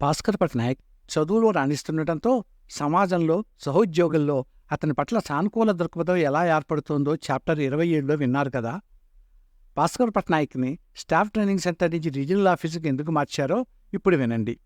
భాస్కర్ పట్నాయక్ చదువులో రాణిస్తుండటంతో సమాజంలో సహోద్యోగుల్లో అతని పట్ల సానుకూల దృక్పథం ఎలా ఏర్పడుతుందో చాప్టర్ ఇరవై ఏడులో విన్నారు కదా. భాస్కర్ పట్నాయక్ని స్టాఫ్ ట్రైనింగ్ సెంటర్ నుంచి రీజనల్ ఆఫీసుకి ఎందుకు మార్చారో ఇప్పుడు వినండి.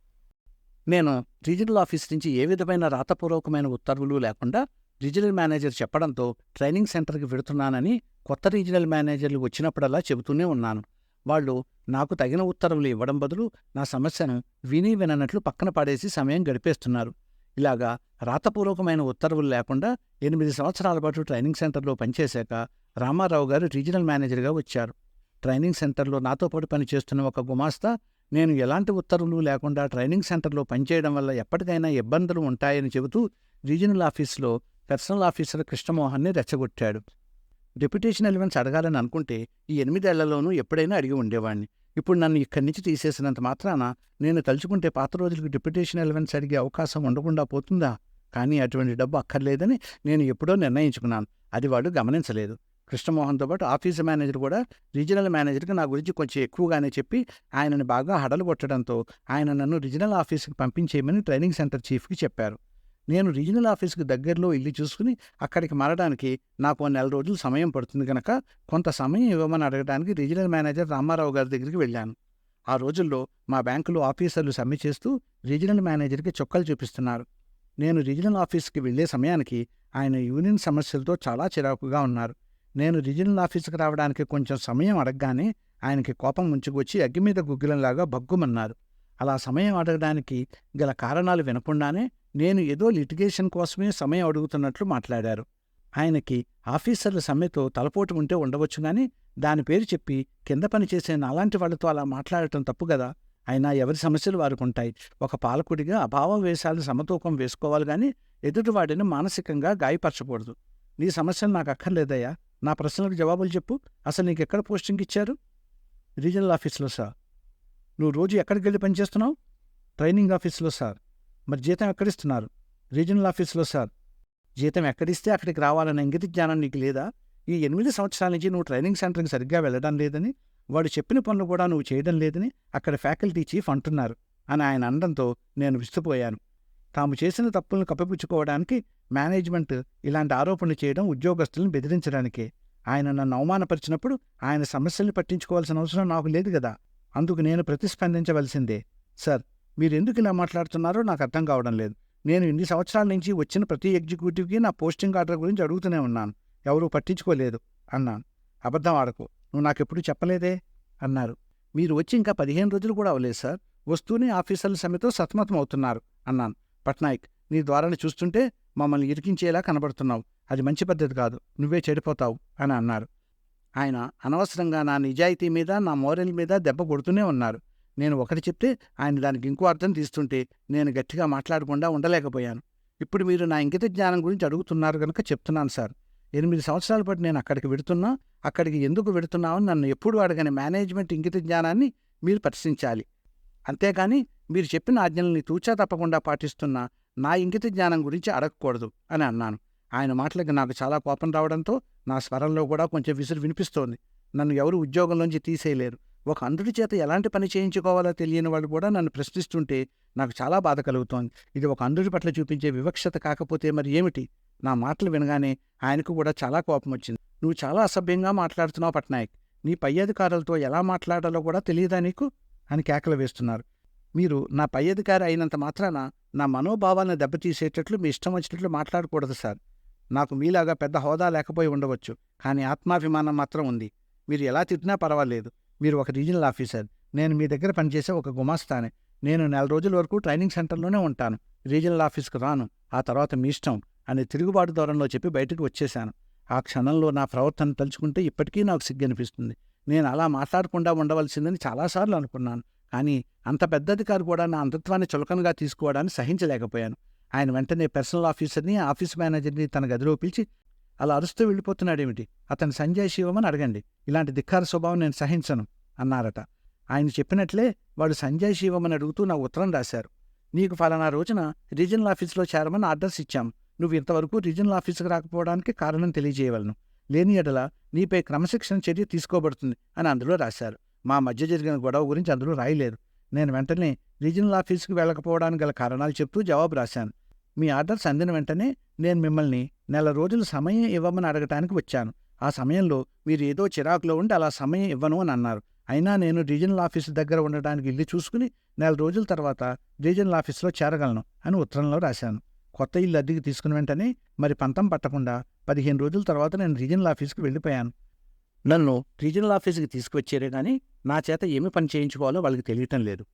నేను రీజనల్ ఆఫీస్ నుంచి ఏ విధమైన రాతపూర్వకమైన ఉత్తర్వులు లేకుండా రీజనల్ మేనేజర్ చెప్పడంతో ట్రైనింగ్ సెంటర్కి వెడుతున్నానని కొత్త రీజనల్ మేనేజర్లు వచ్చినప్పుడల్లా చెబుతూనే ఉన్నాను. వాళ్ళు నాకు తగిన ఉత్తర్వులు ఇవ్వడం బదులు నా సమస్యను విని విననట్లు పక్కన పాడేసి సమయం గడిపేస్తున్నారు. ఇలాగా రాతపూర్వకమైన ఉత్తర్వులు లేకుండా ఎనిమిది సంవత్సరాల పాటు ట్రైనింగ్ సెంటర్లో పనిచేశాక రామారావు గారు రీజనల్ మేనేజర్గా వచ్చారు. ట్రైనింగ్ సెంటర్లో నాతో పాటు పనిచేస్తున్న ఒక గుమాస్తా నేను ఎలాంటి ఉత్తర్వులు లేకుండా ట్రైనింగ్ సెంటర్లో పనిచేయడం వల్ల ఎప్పటికైనా ఇబ్బందులు ఉంటాయని చెబుతూ రీజనల్ ఆఫీసులో పర్సనల్ ఆఫీసర్ కృష్ణమోహన్ని రెచ్చగొట్టాడు. డెప్యుటేషన్ ఎలివెన్స్ అడగాలని అనుకుంటే ఈ ఎనిమిదేళ్ళలోనూ ఎప్పుడైనా అడిగి ఉండేవాణ్ణి ఇప్పుడు నన్ను ఇక్కడి నుంచి తీసేసినంత మాత్రాన నేను తలుచుకుంటే పాత రోజులకు డిప్యుటేషన్ ఎలివెన్స్ అడిగే అవకాశం ఉండకుండా పోతుందా? కానీ అటువంటి డబ్బు అక్కర్లేదని నేను ఎప్పుడో నిర్ణయించుకున్నాను. అది వాడు గమనించలేదు. కృష్ణమోహన్తో పాటు ఆఫీసు మేనేజర్ కూడా రీజనల్ మేనేజర్కి నా గురించి కొంచెం ఎక్కువగానే చెప్పి ఆయనను బాగా హడలు కొట్టడంతో ఆయన నన్ను రీజనల్ ఆఫీస్కి పంపించేయమని ట్రైనింగ్ సెంటర్ చీఫ్కి చెప్పారు. నేను రీజనల్ ఆఫీస్కి దగ్గరలో ఇల్లు చూసుకుని అక్కడికి మారడానికి నాకు నెల రోజులు సమయం పడుతుంది కనుక కొంత సమయం ఇవ్వమని అడగడానికి రీజనల్ మేనేజర్ రామారావు గారి దగ్గరికి వెళ్ళాను. ఆ రోజుల్లో మా బ్యాంకులో ఆఫీసర్లు సమ్మె చేస్తూ రీజనల్ మేనేజర్కి చొక్కలు చూపిస్తున్నారు. నేను రీజనల్ ఆఫీస్కి వెళ్ళే సమయానికి ఆయన యూనియన్ సమస్యలతో చాలా చిరాకుగా ఉన్నారు. నేను రీజనల్ ఆఫీస్కి రావడానికి కొంచెం సమయం అడగగానే ఆయనకి కోపం ముంచుకొచ్చి అగ్గి మీద గుగ్గిలంలాగా భగ్గుమన్నారు అలా సమయం అడగడానికి గల కారణాలు వినకుండానే నేను ఏదో లిటిగేషన్ కోసమే సమయం అడుగుతున్నట్లు మాట్లాడారు. ఆయనకి ఆఫీసర్ల సమ్మెతో తలపోటు ఉంటే ఉండవచ్చు కానీ దాని పేరు చెప్పి కింద పనిచేసే నాలాంటి వాళ్ళతో అలా మాట్లాడటం తప్పు కదా అయినా ఎవరి సమస్యలు వారికి ఉంటాయి ఒక పాలకుడిగా అభావం వేషాలు సమతూకం వేసుకోవాలి కానీ ఎదుటివాడిని మానసికంగా గాయపరచకూడదు. నీ సమస్యలు నాకు అక్కర్లేదయ్యా. నా ప్రశ్నలకు జవాబులు చెప్పు. అసలు నీకు ఎక్కడ పోస్టింగ్ ఇచ్చారు? రీజనల్ ఆఫీస్లో సార్. నువ్వు రోజు ఎక్కడికి వెళ్ళి పనిచేస్తున్నావు? ట్రైనింగ్ ఆఫీస్లో సార్. మరి జీతం ఎక్కడిస్తున్నారు? రీజనల్ ఆఫీస్లో సార్. జీతం ఎక్కడిస్తే అక్కడికి రావాలనే ఇంగిత జ్ఞానం నీకు లేదా? ఈ ఎనిమిది సంవత్సరాల నుంచి నువ్వు ట్రైనింగ్ సెంటర్కి సరిగ్గా వెళ్ళడం లేదని వాడు చెప్పిన పనులు కూడా నువ్వు చేయడం లేదని అక్కడ ఫ్యాకల్టీ చీఫ్ అంటున్నారు అని ఆయన అనడంతో నేను విస్తుపోయాను. తాము చేసిన తప్పులను కప్పిపుచ్చుకోవడానికి మేనేజ్మెంట్ ఇలాంటి ఆరోపణలు చేయడం ఉద్యోగస్తులను బెదిరించడానికే. ఆయన నన్ను అవమానపరిచినప్పుడు ఆయన సమస్యల్ని పట్టించుకోవాల్సిన అవసరం నాకు లేదు కదా. అందుకు నేను ప్రతిస్పందించవలసిందే. సార్ మీరెందుకు ఇలా మాట్లాడుతున్నారో నాకు అర్థం కావడం లేదు. నేను ఇన్ని సంవత్సరాల నుంచి వచ్చిన ప్రతి ఎగ్జిక్యూటివ్కి నా పోస్టింగ్ ఆర్డర్ గురించి అడుగుతూనే ఉన్నాను. ఎవరూ పట్టించుకోలేదు అన్నాను. అబద్ధం ఆడకు నువ్వు నాకెప్పుడు చెప్పలేదే అన్నారు. మీరు వచ్చి ఇంకా పదిహేను రోజులు కూడా అవ్వలేదు సార్. వస్తూనే ఆఫీసర్ల సమ్మెతో సతమతం అవుతున్నారు అన్నాను. పట్నాయక్ నీ ద్వారాని చూస్తుంటే మమ్మల్ని ఇరికించేలా కనబడుతున్నావు. అది మంచి పద్ధతి కాదు నువ్వే చెడిపోతావు అని అన్నారు. ఆయన అనవసరంగా నా నిజాయితీ మీద నా మోరల్ మీద దెబ్బ కొడుతూనే ఉన్నారు. నేను ఒకటి చెప్తే ఆయన దానికి ఇంకో అర్థం తీస్తుంటే నేను గట్టిగా మాట్లాడకుండా ఉండలేకపోయాను. ఇప్పుడు మీరు నా ఇంకిత జ్ఞానం గురించి అడుగుతున్నారు కనుక చెప్తున్నాను సార్. ఎనిమిది సంవత్సరాల పాటు నేను అక్కడికి వెడుతున్నా అక్కడికి ఎందుకు వెడుతున్నామని నన్ను ఎప్పుడు అడగని మేనేజ్మెంట్ ఇంకిత జ్ఞానాన్ని మీరు పరిశీలించాలి అంతేగాని మీరు చెప్పిన ఆజ్ఞల్ని తూచా తప్పకుండా పాటిస్తున్న నా ఇంకిత జ్ఞానం గురించి అడగకూడదు అని అన్నాను. ఆయన మాటలకి నాకు చాలా కోపం రావడంతో నా స్వరంలో కూడా కొంచెం విసురు వినిపిస్తోంది. నన్ను ఎవరు ఉద్యోగంలోంచి తీసేయలేరు. ఒక అంధుడి చేత ఎలాంటి పని చేయించుకోవాలో తెలియని వాళ్ళు కూడా నన్ను ప్రశ్నిస్తుంటే నాకు చాలా బాధ కలుగుతోంది. ఇది ఒక అంధుడి పట్ల చూపించే వివక్షత కాకపోతే మరి ఏమిటి? నా మాటలు వినగానే ఆయనకు కూడా చాలా కోపం వచ్చింది. నువ్వు చాలా అసభ్యంగా మాట్లాడుతున్నావు పట్నాయక్. నీ పై అధికారులతో ఎలా మాట్లాడాలో కూడా తెలియదా నీకు? అని కేకలు వేస్తున్నారు. మీరు నా పై అధికారి అయినంత మాత్రాన నా మనోభావాలను దెబ్బతీసేటట్లు మీ ఇష్టం వచ్చినట్లు మాట్లాడకూడదు సార్. నాకు మీలాగా పెద్ద హోదా లేకపోయి ఉండవచ్చు కానీ ఆత్మాభిమానం మాత్రం ఉంది. మీరు ఎలా తిట్టినా పర్వాలేదు. మీరు ఒక రీజనల్ ఆఫీసర్. నేను మీ దగ్గర పనిచేసే ఒక గుమాస్తానే. నేను నెల రోజుల వరకు ట్రైనింగ్ సెంటర్లోనే ఉంటాను. రీజనల్ ఆఫీస్కి రాను. ఆ తర్వాత మీ ఇష్టం అని తిరుగుబాటు దూరంలో చెప్పి బయటకు వచ్చేశాను. ఆ క్షణంలో నా ప్రవర్తన తలుచుకుంటే ఇప్పటికీ నాకు సిగ్గనిపిస్తుంది నేను అలా మాట్లాడకుండా ఉండవలసిందని చాలాసార్లు అనుకున్నాను. కానీ అంత పెద్ద అధికారి కూడా నా అంధత్వాన్ని చులకనగా తీసుకోవడాన్ని సహించలేకపోయాను. ఆయన వెంటనే పర్సనల్ ఆఫీసర్ని ఆఫీస్ మేనేజర్ని తన గదిలో పిలిచి అలా అరుస్తూ వెళ్ళిపోతున్నాడేమిటి? అతను సంజయ్ శివమని అడగండి. ఇలాంటి ధిక్కార స్వభావం నేను సహించను అన్నారట. ఆయన చెప్పినట్లే వాడు సంజయ్ శివమని అడుగుతూ నా ఉత్తరం రాశారు. నీకు ఫలానా రోజున రీజనల్ ఆఫీసులో చేరమని ఆర్డర్స్ ఇచ్చాం. నువ్వు ఇంతవరకు రీజనల్ ఆఫీసుకు రాకపోవడానికి కారణం తెలియజేయవలను. లేని ఎడల నీపై క్రమశిక్షణ చర్య తీసుకోబడుతుంది అని అందులో రాశారు. మా మధ్య జరిగిన గొడవ గురించి అందులో రాయలేదు. నేను వెంటనే రీజనల్ ఆఫీస్కి వెళ్ళకపోవడానికి గల కారణాలు చెప్తూ జవాబు రాశాను. మీ ఆర్డర్స్ అందిన వెంటనే నేను మిమ్మల్ని నెల రోజులు సమయం ఇవ్వమని అడగటానికి వచ్చాను. ఆ సమయంలో మీరు ఏదో చిరాకులో ఉండి అలా సమయం ఇవ్వను అని అన్నారు. అయినా నేను రీజనల్ ఆఫీస్ దగ్గర ఉండడానికి ఇల్లు చూసుకుని నెల రోజుల తర్వాత రీజనల్ ఆఫీస్లో చేరగలను అని ఉత్తరంలో రాశాను. కొత్త ఇల్లు అద్దెకి తీసుకున్న వెంటనే మరి పంతం పట్టకుండా పదిహేను రోజుల తర్వాత నేను రీజనల్ ఆఫీస్కి వెళ్ళిపోయాను. నన్ను రీజనల్ ఆఫీస్కి తీసుకువచ్చారే కానీ నా చేత ఏమి పని చేయించుకోవాలో వాళ్ళకి తెలియటం లేదు.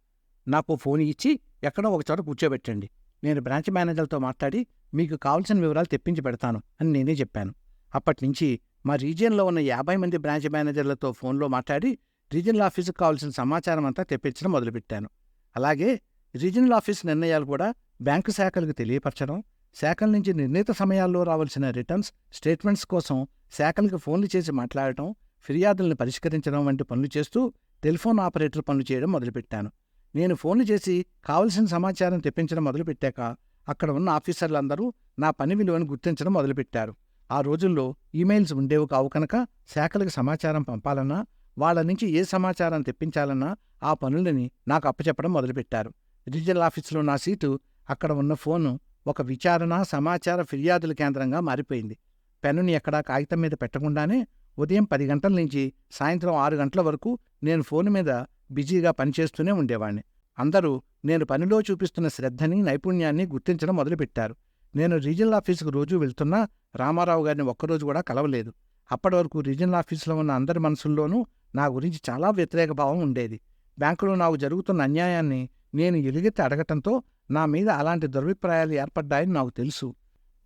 నాకు ఫోన్ ఇచ్చి ఎక్కడో ఒక చోట కూర్చోబెట్టండి. నేను బ్రాంచ్ మేనేజర్తో మాట్లాడి మీకు కావాల్సిన వివరాలు తెప్పించి పెడతాను అని నేనే చెప్పాను. అప్పటి నుంచి మా రీజియన్లో ఉన్న యాభై మంది బ్రాంచ్ మేనేజర్లతో ఫోన్లో మాట్లాడి రీజనల్ ఆఫీసుకు కావాల్సిన సమాచారం అంతా తెప్పించడం మొదలుపెట్టాను. అలాగే రీజనల్ ఆఫీస్ నిర్ణయాలు కూడా బ్యాంకు శాఖలకు తెలియపరచడం శాఖల నుంచి నిర్ణీత సమయాల్లో రావాల్సిన రిటర్న్స్ స్టేట్మెంట్స్ కోసం శాఖలకు ఫోన్లు చేసి మాట్లాడటం ఫిర్యాదులను పరిష్కరించడం వంటి పనులు చేస్తూ టెలిఫోన్ ఆపరేటర్ పనులు చేయడం మొదలుపెట్టాను. నేను ఫోన్లు చేసి కావలసిన సమాచారం తెప్పించడం మొదలుపెట్టాక అక్కడ ఉన్న ఆఫీసర్లందరూ నా పని విలువను గుర్తించడం మొదలుపెట్టారు. ఆ రోజుల్లో ఈమెయిల్స్ ఉండేవి కావు కనుక శాఖలకు సమాచారం పంపాలన్నా వాళ్ళ నుంచి ఏ సమాచారం తెప్పించాలన్నా ఆ పనులని నాకు అప్పచెప్పడం మొదలుపెట్టారు. రీజనల్ ఆఫీసులో నా సీటు అక్కడ ఉన్న ఫోను ఒక విచారణ సమాచార ఫిర్యాదుల కేంద్రంగా మారిపోయింది. పెన్నుని ఎక్కడా కాగితం మీద పెట్టకుండానే ఉదయం పది గంటల నుంచి సాయంత్రం ఆరు గంటల వరకు నేను ఫోన్ మీద బిజీగా పనిచేస్తూనే ఉండేవాణ్ణి. అందరూ నేను పనిలో చూపిస్తున్న శ్రద్ధని నైపుణ్యాన్ని గుర్తించడం మొదలుపెట్టారు. నేను రీజనల్ ఆఫీసుకు రోజూ వెళ్తున్నా రామారావు గారిని ఒక్కరోజు కూడా కలవలేదు. అప్పటి వరకు రీజనల్ ఆఫీసులో ఉన్న అందరి మనసుల్లోనూ నా గురించి చాలా వ్యతిరేక భావం ఉండేది. బ్యాంకులో నాకు జరుగుతున్న అన్యాయాన్ని నేను ఎలుగెత్తి అడగటంతో నా మీద అలాంటి దురభిప్రాయాలు ఏర్పడ్డాయని నాకు తెలుసు.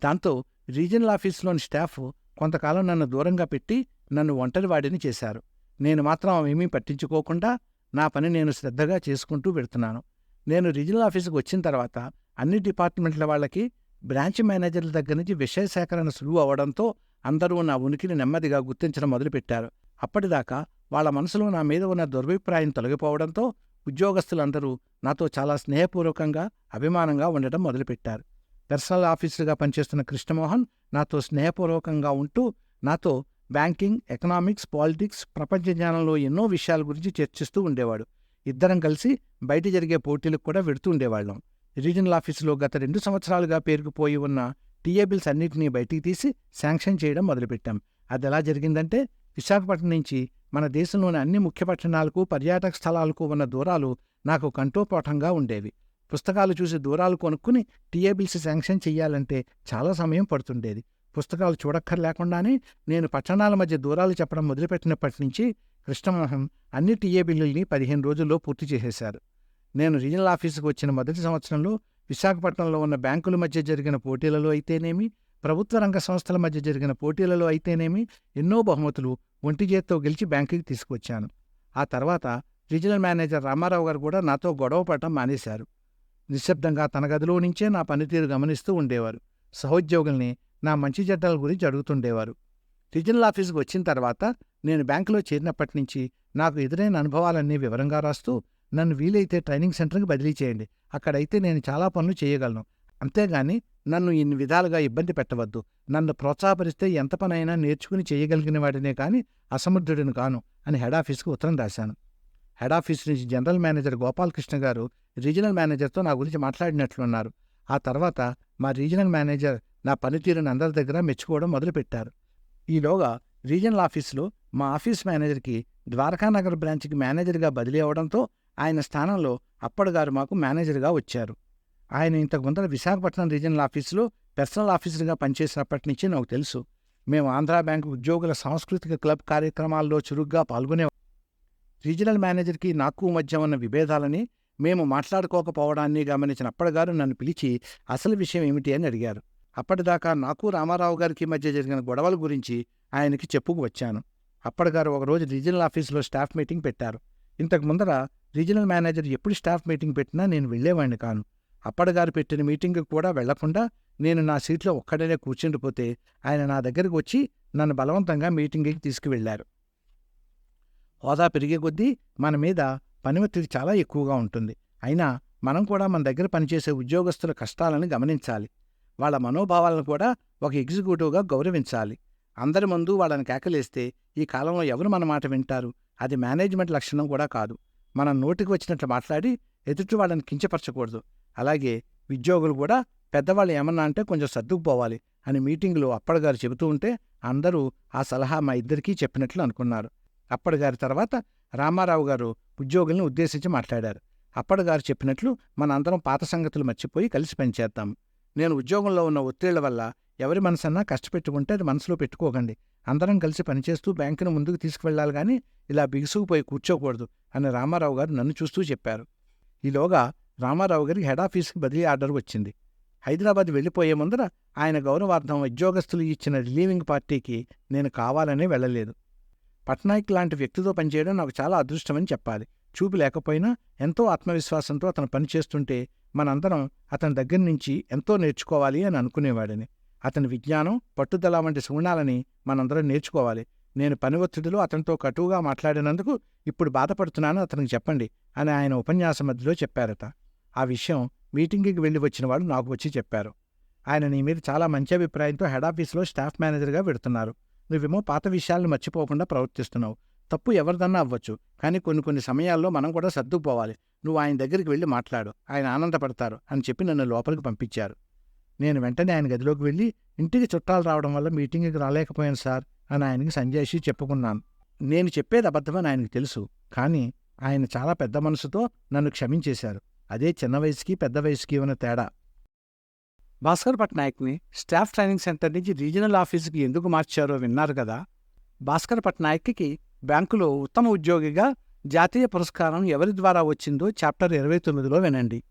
దాంతో రీజనల్ ఆఫీసులోని స్టాఫ్ కొంతకాలం నన్ను దూరంగా పెట్టి నన్ను ఒంటరివాడిని చేశారు. నేను మాత్రం ఏమీ పట్టించుకోకుండా నా పని నేను శ్రద్ధగా చేసుకుంటూ పెడుతున్నాను నేను రీజనల్ ఆఫీసుకు వచ్చిన తర్వాత అన్ని డిపార్ట్మెంట్ల వాళ్ళకి బ్రాంచ్ మేనేజర్ల దగ్గర నుంచి విషయ సేకరణ సులువు అవడంతో అందరూ నా ఉనికిని నెమ్మదిగా గుర్తించడం మొదలుపెట్టారు. అప్పటిదాకా వాళ్ళ మనసులో నా మీద ఉన్న దుర్భిప్రాయం తొలగిపోవడంతో ఉద్యోగస్తులందరూ నాతో చాలా స్నేహపూర్వకంగా అభిమానంగా ఉండటం మొదలుపెట్టారు. పెర్సనల్ ఆఫీసర్గా పనిచేస్తున్న కృష్ణమోహన్ నాతో స్నేహపూర్వకంగా ఉంటూ నాతో బ్యాంకింగ్ ఎకనామిక్స్ పాలిటిక్స్ ప్రపంచ జ్ఞానంలో ఎన్నో విషయాల గురించి చర్చిస్తూ ఉండేవాడు. ఇద్దరం కలిసి బయట జరిగే పోటీలకు కూడా వెడుతూ ఉండేవాళ్ళం. రీజనల్ ఆఫీసులో గత రెండు సంవత్సరాలుగా పేరుకుపోయి ఉన్న టీఏబిల్స్ అన్నింటినీ బయటికి తీసి శాంక్షన్ చేయడం మొదలుపెట్టాం. అది ఎలా జరిగిందంటే విశాఖపట్నం నుంచి మన దేశంలోని అన్ని ముఖ్య పట్టణాలకు పర్యాటక స్థలాలకు ఉన్న దూరాలు నాకు కంటోపాఠంగా ఉండేవి. పుస్తకాలు చూసి దూరాలు కొనుక్కుని టీఏబిల్స్ శాంక్షన్ చెయ్యాలంటే చాలా సమయం పడుతుండేది. పుస్తకాలు చూడక్కర్లేకుండానే నేను పట్టణాల మధ్య దూరాలు చెప్పడం మొదలుపెట్టినప్పటి నుంచి కృష్ణమోహన్ అన్ని టీఏ బిల్లుల్ని పదిహేను రోజుల్లో పూర్తి చేసేశారు. నేను రీజనల్ ఆఫీసుకు వచ్చిన మొదటి సంవత్సరంలో విశాఖపట్నంలో ఉన్న బ్యాంకుల మధ్య జరిగిన పోటీలలో అయితేనేమి ప్రభుత్వ రంగ సంస్థల మధ్య జరిగిన పోటీలలో అయితేనేమి ఎన్నో బహుమతులు ఒంటి చేత్తో గెలిచి బ్యాంకుకి తీసుకువచ్చాను. ఆ తర్వాత రీజనల్ మేనేజర్ రామారావు గారు కూడా నాతో గొడవ పడటం మానేశారు. నిశ్శబ్దంగా తన గదిలో నుంచే నా పనితీరు గమనిస్తూ ఉండేవారు. సహోద్యోగుల్ని నా మంచి చెడ్డల గురించి అడుగుతుండేవారు. రీజనల్ ఆఫీసుకు వచ్చిన తర్వాత నేను బ్యాంకులో చేరినప్పటి నుంచి నాకు ఎదురైన అనుభవాలన్నీ వివరంగా రాస్తూ నన్ను వీలైతే ట్రైనింగ్ సెంటర్కి బదిలీ చేయండి. అక్కడైతే నేను చాలా పనులు చేయగలను. అంతేగాని నన్ను ఇన్ని విధాలుగా ఇబ్బంది పెట్టవద్దు. నన్ను ప్రోత్సాహపరిస్తే ఎంత పనైనా నేర్చుకుని చేయగలిగిన వాడినే కానీ అసమర్థుడిని కాను అని హెడ్ ఆఫీస్కి ఉత్తరం రాశాను. హెడ్ ఆఫీస్ నుంచి జనరల్ మేనేజర్ గోపాలకృష్ణ గారు రీజనల్ మేనేజర్తో నా గురించి మాట్లాడినట్లున్నారు. ఆ తర్వాత మా రీజనల్ మేనేజర్ నా పనితీరుని అందరి దగ్గర మెచ్చుకోవడం మొదలుపెట్టారు. ఈలోగా రీజనల్ ఆఫీసులో మా ఆఫీస్ మేనేజర్కి ద్వారకానగర్ బ్రాంచ్కి మేనేజర్గా బదిలీ అవడంతో ఆయన స్థానంలో అప్పటిగారు మాకు మేనేజర్గా వచ్చారు. ఆయన ఇంతకు ముందర విశాఖపట్నం రీజనల్ ఆఫీసులో పర్సనల్ ఆఫీసర్గా పనిచేసినప్పటి నుంచి నాకు తెలుసు. మేము ఆంధ్ర బ్యాంకు ఉద్యోగుల సాంస్కృతిక క్లబ్ కార్యక్రమాల్లో చురుగ్గా పాల్గొనే రీజనల్ మేనేజర్కి నాకు మధ్య ఉన్న విభేదాలని మేము మాట్లాడుకోకపోవడాన్ని గమనించిన అప్పటిగారు నన్ను పిలిచి అసలు విషయం ఏమిటి అని అడిగారు. అప్పటిదాకా నాకు రామారావు గారికి మధ్య జరిగిన గొడవల గురించి ఆయనకి చెప్పుకు వచ్చాను. అప్పటిగారు ఒకరోజు రీజనల్ ఆఫీసులో స్టాఫ్ మీటింగ్ పెట్టారు. ఇంతకు ముందర రీజనల్ మేనేజర్ ఎప్పుడు స్టాఫ్ మీటింగ్ పెట్టినా నేను వెళ్ళేవాడిని కాను. అప్పటిగారు పెట్టిన మీటింగ్కి కూడా వెళ్ళకుండా నేను నా సీట్లో ఒక్కడనే కూర్చుండిపోతే ఆయన నా దగ్గరికి వచ్చి నన్ను బలవంతంగా మీటింగ్కి తీసుకువెళ్ళారు హోదా పెరిగే కొద్దీ మన మీద పని ఒత్తిడి చాలా ఎక్కువగా ఉంటుంది. అయినా మనం కూడా మన దగ్గర పనిచేసే ఉద్యోగస్తుల కష్టాలను గమనించాలి. వాళ్ళ మనోభావాలను కూడా ఒక ఎగ్జిక్యూటివ్గా గౌరవించాలి. అందరి ముందు వాళ్ళని కేకలేస్తే ఈ కాలంలో ఎవరు మన మాట వింటారు? అది మేనేజ్మెంట్ లక్షణం కూడా కాదు. మనం నోటికి వచ్చినట్లు మాట్లాడి ఎదుటి వాళ్ళని కించపరచకూడదు. అలాగే ఉద్యోగులు కూడా పెద్దవాళ్ళు ఏమన్నా అంటే కొంచెం సర్దుకుపోవాలి అని మీటింగ్లో అప్పడగారు చెబుతూ ఉంటే అందరూ ఆ సలహా మా ఇద్దరికీ చెప్పినట్లు అనుకున్నారు. అప్పడగారి తర్వాత రామారావు గారు ఉద్యోగుల్ని ఉద్దేశించి మాట్లాడారు. అప్పటిగారు చెప్పినట్లు మనందరం పాత సంగతులు మర్చిపోయి కలిసి పనిచేద్దాం నేను ఉద్యోగంలో ఉన్న ఒత్తిళ్ళ వల్ల ఎవరి మనసన్నా కష్టపెట్టుకుంటే అది మనసులో పెట్టుకోకండి. అందరం కలిసి పనిచేస్తూ బ్యాంకును ముందుకు తీసుకువెళ్ళాలి కానీ ఇలా బిగుసుకుపోయి కూర్చోకూడదు అని రామారావు గారు నన్ను చూస్తూ చెప్పారు. ఈలోగా రామారావు గారికి హెడ్ ఆఫీస్కి బదిలీ ఆర్డర్ వచ్చింది. హైదరాబాద్ వెళ్ళిపోయే ముందర ఆయన గౌరవార్థం ఉద్యోగస్తులు ఇచ్చిన రిలీవింగ్ పార్టీకి నేను కావాలనే వెళ్ళలేదు. పట్నాయక్ లాంటి వ్యక్తితో పనిచేయడం నాకు చాలా అదృష్టమని చెప్పాలి. చూపు లేకపోయినా ఎంతో ఆత్మవిశ్వాసంతో అతను పనిచేస్తుంటే మనందరం అతని దగ్గర నుంచి ఎంతో నేర్చుకోవాలి అని అనుకునేవాడిని. అతని విజ్ఞానం పట్టుదల వంటి సుగుణాలని మనందరం నేర్చుకోవాలి. నేను పని ఒత్తిడిలో అతనితో కటువుగా మాట్లాడినందుకు ఇప్పుడు బాధపడుతున్నాను అతనికి చెప్పండి అని ఆయన ఉపన్యాస మధ్యలో చెప్పారట. ఆ విషయం మీటింగ్కి వెళ్ళి వచ్చిన వాళ్ళు నాకు వచ్చి చెప్పారు. ఆయన నీ మీద చాలా మంచి అభిప్రాయంతో హెడ్ ఆఫీస్లో స్టాఫ్ మేనేజర్గా పెడుతున్నారు. నువ్వేమో పాత విషయాలను మర్చిపోకుండా ప్రవర్తిస్తున్నావు. తప్పు ఎవరిదన్నా అవ్వచ్చు. కానీ కొన్ని కొన్ని సమయాల్లో మనం కూడా సర్దుకుపోవాలి. నువ్వు ఆయన దగ్గరికి వెళ్ళి మాట్లాడు. ఆయన ఆనందపడతారు అని చెప్పి నన్ను లోపలికి పంపించారు. నేను వెంటనే ఆయన గదిలోకి వెళ్ళి ఇంటికి చుట్టాలు రావడం వల్ల మీటింగ్కి రాలేకపోయాను సార్ అని ఆయనకి సంజయ్ చెప్పుకున్నాను. నేను చెప్పేది అబద్ధమని ఆయనకు తెలుసు. కానీ ఆయన చాలా పెద్ద మనసుతో నన్ను క్షమించేశారు. అదే చిన్న వయసుకి పెద్ద వయసుకి ఉన్న తేడా. భాస్కర్ పట్నాయక్ని స్టాఫ్ ట్రైనింగ్ సెంటర్ నుంచి రీజనల్ ఆఫీసుకి ఎందుకు మార్చారో విన్నారు కదా. భాస్కర్ పట్నాయక్కి బ్యాంకులో ఉత్తమ ఉద్యోగిగా జాతీయ పురస్కారం ఎవరి ద్వారా వచ్చిందో చాప్టర్ ఇరవై తొమ్మిదిలో వినండి.